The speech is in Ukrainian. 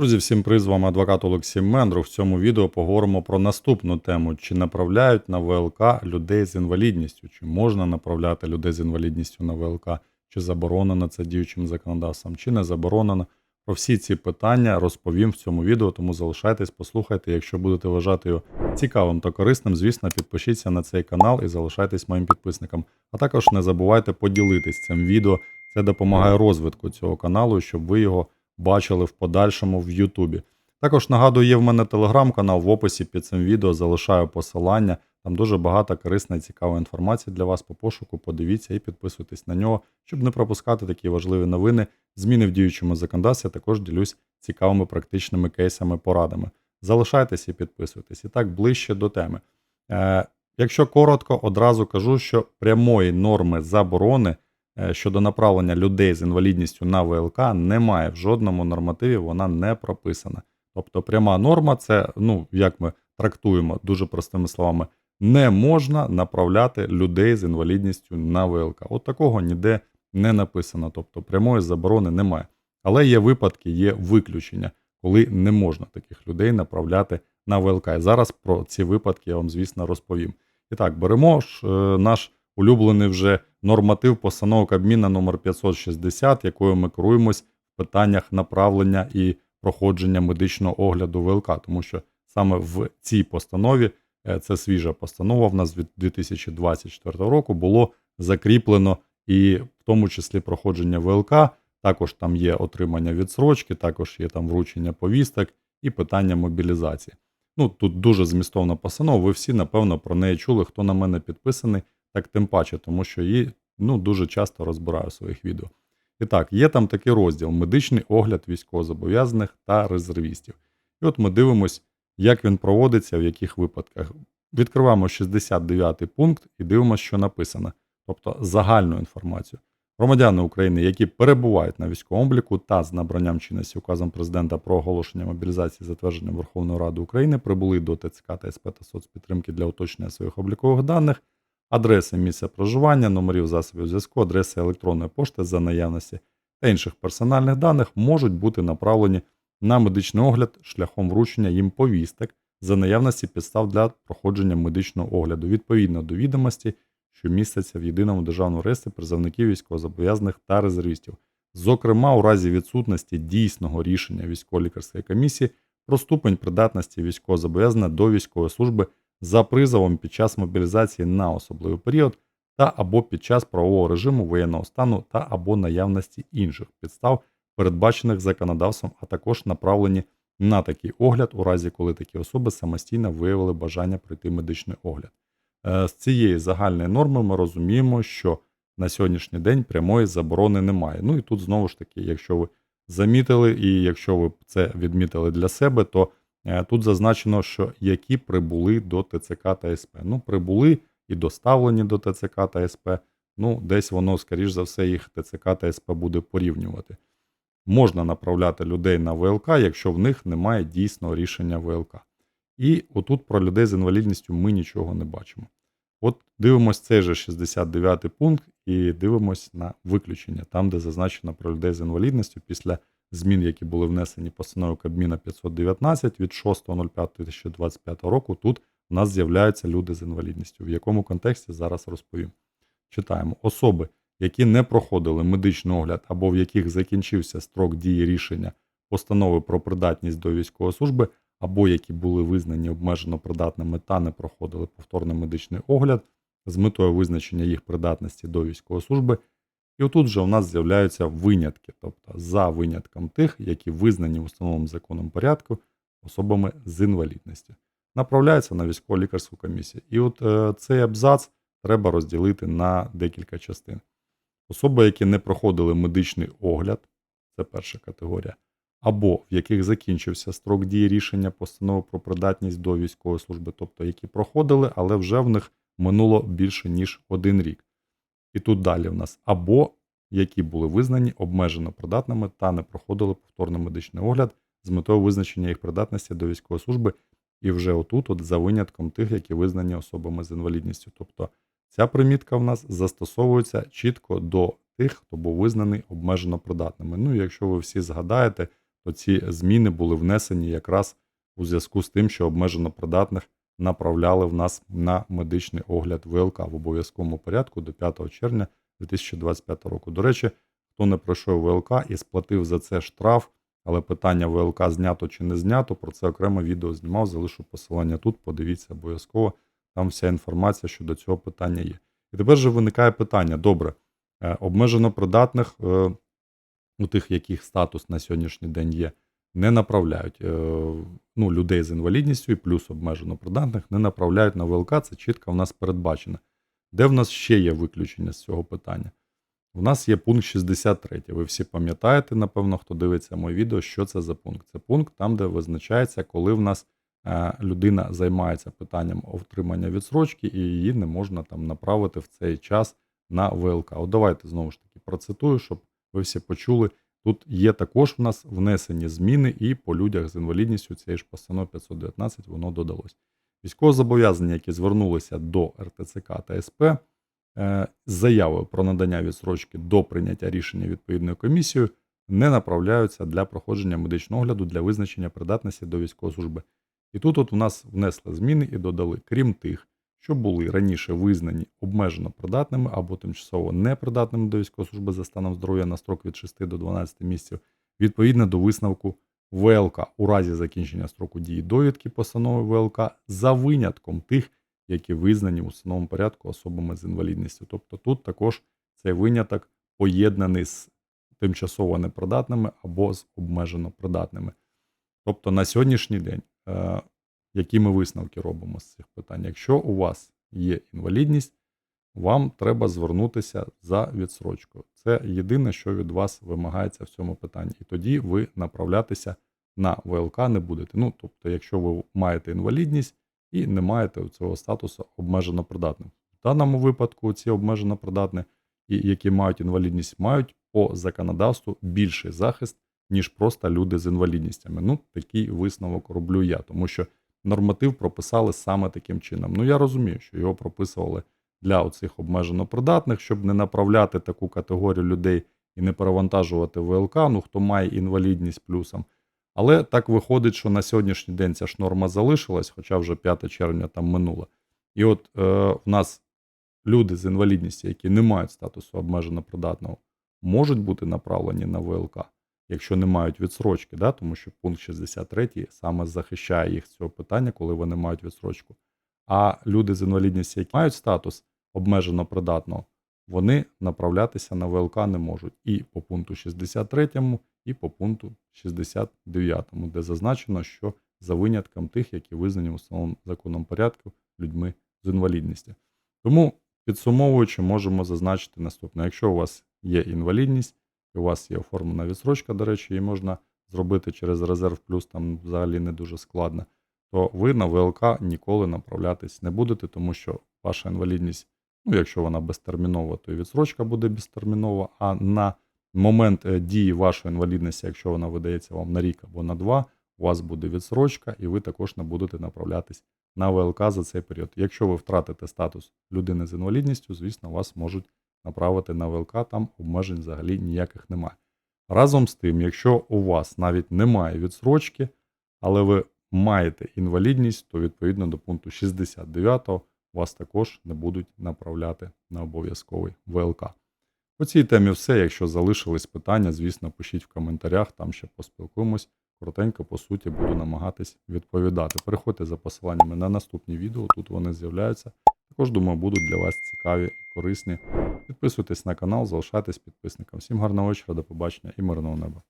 Друзі, всім привіт, з вами адвокат Олексій Мендрух. В цьому відео поговоримо про наступну тему: чи направляють на ВЛК людей з інвалідністю, чи можна направляти людей з інвалідністю на ВЛК, чи заборонено це діючим законодавством, чи не заборонено. Про всі ці питання розповім в цьому відео, тому залишайтесь, послухайте. Якщо будете вважати його цікавим та корисним, звісно, підпишіться на цей канал і залишайтесь моїм підписником. А також не забувайте поділитись цим відео. Це допомагає розвитку цього каналу, щоб ви його бачили в подальшому в Ютубі. Також нагадую, є в мене телеграм-канал в описі під цим відео, залишаю посилання. Там дуже багато корисної цікавої інформації для вас по пошуку. Подивіться і підписуйтесь на нього, щоб не пропускати такі важливі новини. Зміни в діючому законодавстві також ділюсь цікавими практичними кейсами, порадами. Залишайтесь і підписуйтесь. І так ближче до теми. Е, якщо коротко, одразу кажу, що прямої норми заборони щодо направлення людей з інвалідністю на ВЛК немає в жодному нормативі, вона не прописана. Тобто пряма норма це, ну, як ми трактуємо дуже простими словами, не можна направляти людей з інвалідністю на ВЛК. От такого ніде не написано, тобто прямої заборони немає. Але є випадки, є виключення, коли не можна таких людей направляти на ВЛК. І зараз про ці випадки я вам, звісно, розповім. І так, беремо ж е, наш улюблений вже норматив постанови Кабміна номер 560, якою ми керуємось в питаннях направлення і проходження медичного огляду ВЛК, тому що саме в цій постанові, е, це свіжа постанова в нас від 2024 року, було закріплено і в тому числі проходження ВЛК. Також там є отримання відсрочки, також є там вручення повісток і питання мобілізації. Ну тут дуже змістовна постанова. Ви всі, напевно, про неї чули. Хто на мене підписаний, так тим паче, тому що її ну, дуже часто розбираю в своїх відео. І так, є там такий розділ: медичний огляд військовозобов'язаних та резервістів. І от ми дивимось, як він проводиться, в яких випадках. Відкриваємо 69 пункт і дивимося, що написано, тобто загальну інформацію. Громадяни України, які перебувають на військовому обліку та з набранням чинності указом президента про оголошення мобілізації затвердженням Верховної Ради України, прибули до ТЦК та СП та соцпідтримки для уточнення своїх облікових даних, адреси місця проживання, номерів засобів зв'язку, адреси електронної пошти за наявності та інших персональних даних можуть бути направлені на медичний огляд шляхом вручення їм повісток за наявності підстав для проходження медичного огляду відповідно до відомості, що містяться в єдиному державному реєстрі призовників військовозобов'язаних та резервістів, зокрема у разі відсутності дійсного рішення військово-лікарської комісії про ступень придатності військовозобов'язаного до військової служби за призовом під час мобілізації на особливий період та або під час правового режиму воєнного стану та або наявності інших підстав, передбачених законодавством, а також направлені на такий огляд у разі, коли такі особи самостійно виявили бажання пройти медичний огляд. Е, З цієї загальної норми ми розуміємо, що на сьогоднішній день прямої заборони немає. Ну і тут знову ж таки, якщо ви замітили, і якщо ви це відмітили для себе, то тут зазначено, що які прибули до ТЦК та СП. Ну, прибули і доставлені до ТЦК та СП. Ну, десь воно, скоріш за все, їх ТЦК та СП буде порівнювати. Можна направляти людей на ВЛК, якщо в них немає дійсного рішення ВЛК. І отут про людей з інвалідністю ми нічого не бачимо. От дивимось цей же 69 пункт і дивимось на виключення, там, де зазначено про людей з інвалідністю після змін, які були внесені постановою Кабміна 519 від 6.05.2025 року. Тут у нас з'являються люди з інвалідністю. В якому контексті зараз розповім. Читаємо особи, які не проходили медичний огляд або в яких закінчився строк дії рішення постанови про придатність до військової служби, або які були визнані обмежено придатними та не проходили повторний медичний огляд з метою визначення їх придатності до військової служби. І отут вже у нас з'являються винятки, тобто за винятком тих, які визнані в установленому законом порядку особами з інвалідністю. Направляються на військово-лікарську комісію. І от е, цей абзац треба розділити на декілька частин. Особи, які не проходили медичний огляд, це перша категорія, або в яких закінчився строк дії рішення постанови про придатність до військової служби, тобто які проходили, але вже в них минуло більше ніж один рік. І тут далі в нас або які були визнані обмежено придатними та не проходили повторний медичний огляд з метою визначення їх придатності до військової служби, і вже отут, от за винятком тих, які визнані особами з інвалідністю. Тобто ця примітка в нас застосовується чітко до тих, хто був визнаний обмежено придатними. Ну, якщо ви всі згадаєте, то ці зміни були внесені якраз у зв'язку з тим, що обмежено придатних направляли в нас на медичний огляд ВЛК в обов'язковому порядку до 5 червня 2025 року. До речі, хто не пройшов ВЛК і сплатив за це штраф, але питання ВЛК знято чи не знято, про це окреме відео знімав, залишу посилання тут, подивіться обов'язково, там вся інформація щодо цього питання є. І тепер же виникає питання: добре, е, обмежено придатних, е, у тих, яких статус на сьогоднішній день є, не направляють е, ну, людей з інвалідністю і плюс обмежено придатних не направляють на ВЛК, це чітко в нас передбачено. Де в нас ще є виключення з цього питання? У нас є пункт 63. Ви всі пам'ятаєте, напевно, хто дивиться моє відео, що це за пункт. Це пункт там, де визначається, коли в нас е, людина займається питанням отримання відсрочки, і її не можна там направити в цей час на ВЛК. От давайте знову ж таки процитую, щоб ви всі почули. Тут є також в нас внесені зміни, і по людях з інвалідністю цієї ж постанови 519 воно додалось. Військовозобов'язані, які звернулися до РТЦК та СП е, з заявою про надання відсрочки до прийняття рішення відповідною комісією, не направляються для проходження медичного огляду для визначення придатності до військової служби. І тут от у нас внесли зміни і додали, крім тих, що були раніше визнані обмежено придатними або тимчасово непридатними до військової служби за станом здоров'я на строк від 6 до 12 місяців, відповідно до висновку ВЛК у разі закінчення строку дії довідки постанови ВЛК за винятком тих, які визнані в установому порядку особами з інвалідністю. Тобто тут також цей виняток поєднаний з тимчасово непридатними або з обмежено придатними. Тобто на сьогоднішній день, е, які ми висновки робимо з цих питань? Якщо у вас є інвалідність, вам треба звернутися за відсрочкою. Це єдине, що від вас вимагається в цьому питанні. І тоді ви направлятися на ВЛК не будете. Ну, тобто, якщо ви маєте інвалідність і не маєте цього статусу обмежено придатним. В даному випадку ці обмежено придатні, і які мають інвалідність, мають по законодавству більший захист, ніж просто люди з інвалідністями. Ну, такий висновок роблю я, тому що норматив прописали саме таким чином. Ну, я розумію, що його прописували для оцих обмежено придатних, щоб не направляти таку категорію людей і не перевантажувати ВЛК, ну хто має інвалідність плюсом. Але так виходить, що на сьогоднішній день ця ж норма залишилась, хоча вже 5 червня там минуло. І от е, в нас люди з інвалідністю, які не мають статусу обмежено придатного, можуть бути направлені на ВЛК, якщо не мають відсрочки, да? тому що пункт 63 саме захищає їх з цього питання, коли вони мають відсрочку. А люди з інвалідністю, які мають статус обмежено придатного, вони направлятися на ВЛК не можуть і по пункту 63, і по пункту 69, де зазначено, що за винятком тих, які визнані в основному законом порядку людьми з інвалідністю. Тому, підсумовуючи, можемо зазначити наступне: якщо у вас є інвалідність, у вас є оформлена відсрочка, до речі, її можна зробити через резерв плюс, там взагалі не дуже складно, то ви на ВЛК ніколи направлятись не будете, тому що ваша інвалідність, ну, якщо вона безтермінова, то і відсрочка буде безтермінова, а на момент е, дії вашої інвалідності, якщо вона видається вам на рік або на два, у вас буде відсрочка, і ви також не будете направлятись на ВЛК за цей період. Якщо ви втратите статус людини з інвалідністю, звісно, вас можуть направити на ВЛК, там обмежень взагалі ніяких немає. Разом з тим, якщо у вас навіть немає відсрочки, але ви маєте інвалідність, то відповідно до пункту 69 вас також не будуть направляти на обов'язковий ВЛК. По цій темі все. Якщо залишились питання, звісно, пишіть в коментарях, там ще поспілкуємось. Коротенько, по суті, буду намагатись відповідати. Переходьте за посиланнями на наступні відео, тут вони з'являються. Також, думаю, будуть для вас цікаві і корисні. Підписуйтесь на канал, залишайтесь підписником. Всім гарного вечора, до побачення і мирного неба.